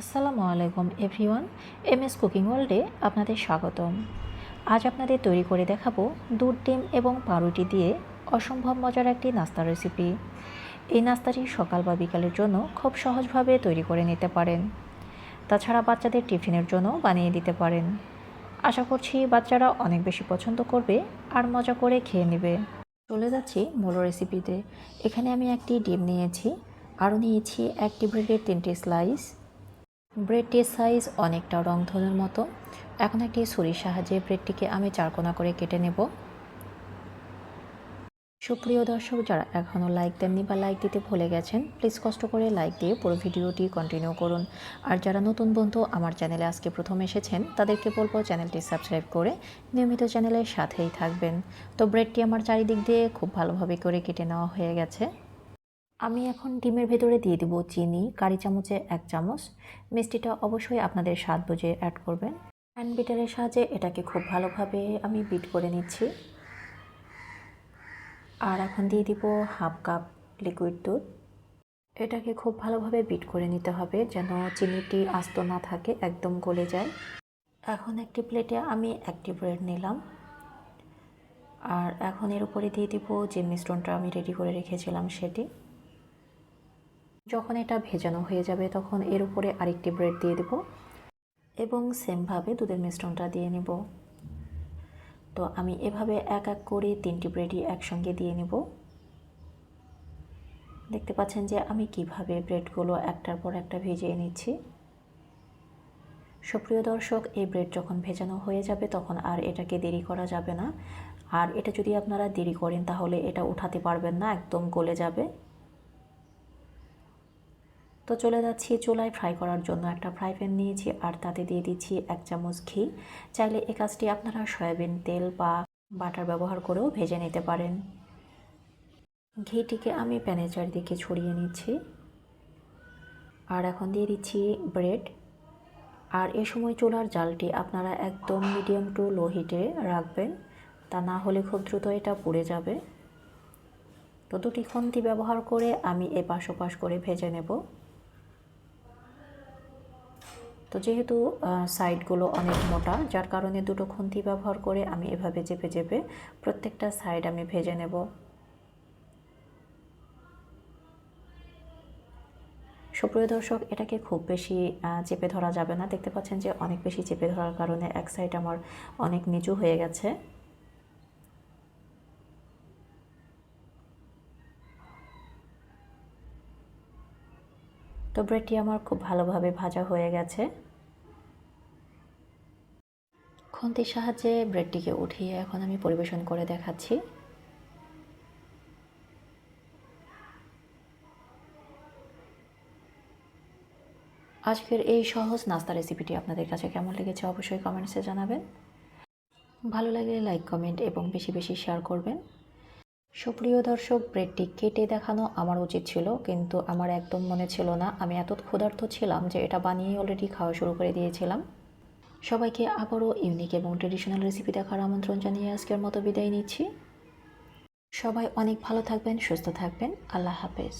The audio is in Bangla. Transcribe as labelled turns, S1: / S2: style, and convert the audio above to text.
S1: আসসালামু আলাইকুম এভরিওয়ান এম এস কুকিং ওয়ার্ল্ডে আপনাদের স্বাগতম। আজ আপনাদের তৈরি করে দেখাবো দুধ, ডিম এবং পাউরুটি দিয়ে অসম্ভব মজার একটি নাস্তা রেসিপি এই নাস্তাটি সকাল বা বিকালের জন্য খুব সহজভাবে তৈরি করে নিতে পারেন। তাছাড়া বাচ্চাদের টিফিনের জন্য বানিয়ে দিতে পারেন। আশা করছি বাচ্চারা অনেক বেশি পছন্দ করবে আর মজা করে খেয়ে নেবে। চলে যাচ্ছি মূল রেসিপিতে এখানে আমি একটি ডিম নিয়েছি আরও নিয়েছি একটি ব্রেডের তিনটি স্লাইস ব্রেডটির সাইজ অনেকটা রংধনুর মতো। এখন একটি ছুরির সাহায্যে ব্রেডটিকে আমি চারকোনা করে কেটে নেব। সুপ্রিয় দর্শক, যারা এখনও লাইক দেননি বা লাইক দিতে ভুলে গেছেন প্লিজ কষ্ট করে লাইক দিয়ে পুরো ভিডিওটি কন্টিনিউ করুন। আর যারা নতুন বন্ধু, আমার চ্যানেলে আজকে প্রথম এসেছেন, তাদেরকে বলব চ্যানেলটি সাবস্ক্রাইব করে নিয়মিত চ্যানেলের সাথেই থাকবেন। তো ব্রেডটি আমার চারিদিক দিয়ে খুব ভালোভাবে করে কেটে নেওয়া হয়ে গেছে। আমি এখন ডিমের ভেতরে দিয়ে দিব চিনি, কারি চামচে এক চামচ। মিষ্টিটা অবশ্যই আপনাদের স্বাদ বুঝে অ্যাড করবেন। হ্যান্ড বিটারের সাহায্যে এটাকে খুব ভালোভাবে আমি বিট করে নিচ্ছি। আর এখন দিয়ে দিব হাফ কাপ লিকুইড দুধ। এটাকে খুব ভালোভাবে বিট করে নিতে হবে যেন চিনিটি আস্ত না থাকে, একদম গলে যায়। এখন একটি প্লেটে আমি একটি ব্রেড নিলাম। আর এখন এর উপরে দিয়ে দিব যে মিশ্রণটা আমি রেডি করে রেখেছিলাম সেটি। যখন এটা ভেজানো হয়ে যাবে তখন এর উপরে আরেকটি ব্রেড দিয়ে দেব এবং সেমভাবে দুধের মিশ্রণটা দিয়ে নেব। তো আমি এভাবে এক এক করে তিনটি ব্রেডই একসঙ্গে দিয়ে নেব। দেখতে পাচ্ছেন যে আমি কীভাবে ব্রেডগুলো একটার পর একটা ভেজিয়ে নিচ্ছি। সুপ্রিয় দর্শক, এই ব্রেড যখন ভেজানো হয়ে যাবে তখন আর এটাকে দেরি করা যাবে না। আর এটা যদি আপনারা দেরি করেন তাহলে এটা উঠাতে পারবেন না, একদম গলে যাবে। তো চলে যাচ্ছি চুলায় ফ্রাই করার জন্য। একটা ফ্রাই প্যান নিয়েছি আর তাতে দিয়ে দিচ্ছি এক চামচ ঘি। চাইলে এই কাজটি আপনারা সয়াবিন তেল বা বাটার ব্যবহার করেও ভেজে নিতে পারেন। ঘিটিকে আমি প্যানের চারিদিকে ছড়িয়ে নিচ্ছি। আর এখন দিয়ে দিচ্ছি ব্রেড আর এ সময় চুলার জালটি আপনারা একদম মিডিয়াম টু লো হিটে রাখবেন। তা না হলে খুব দ্রুত এটা পুড়ে যাবে। তো দুটি খন্তি ব্যবহার করে আমি এ পাশ ওপাশ করে ভেজে নেব। তো যেহেতু সাইডগুলো অনেক মোটা, যার কারণে দুটো খুন্তি ব্যবহার করে আমি এভাবে চেপে চেপে প্রত্যেকটা সাইড আমি ভেজে নেব। সুপ্রিয় দর্শক, এটাকে খুব বেশি চেপে ধরা যাবে না। দেখতে পাচ্ছেন যে অনেক বেশি চেপে ধরার কারণে এক সাইড আমার অনেক নিচু হয়ে গেছে। তো ব্রেডটি আমার খুব ভালোভাবে ভাজা হয়ে গেছে। খুন্তির সাহায্যে ব্রেডটিকে উঠিয়ে এখন আমি পরিবেশন করে দেখাচ্ছি। আজকের এই সহজ নাস্তা রেসিপিটি আপনাদের কাছে কেমন লেগেছে অবশ্যই কমেন্টসে জানাবেন। ভালো লাগলে লাইক, কমেন্ট এবং বেশি বেশি শেয়ার করবেন। সুপ্রিয় দর্শক, ব্রেডটি কেটে দেখানো আমার উচিত ছিল, কিন্তু আমার একদম মনে ছিল না। আমি এত ক্ষুধার্ত ছিলাম যে এটা বানিয়ে অলরেডি খাওয়া শুরু করে দিয়েছিলাম। সবাইকে আবারও ইউনিক এবং ট্রেডিশনাল রেসিপি দেখার আমন্ত্রণ জানিয়ে আজকের মতো বিদায় নিচ্ছি। সবাই অনেক ভালো থাকবেন, সুস্থ থাকবেন। আল্লাহ হাফেজ।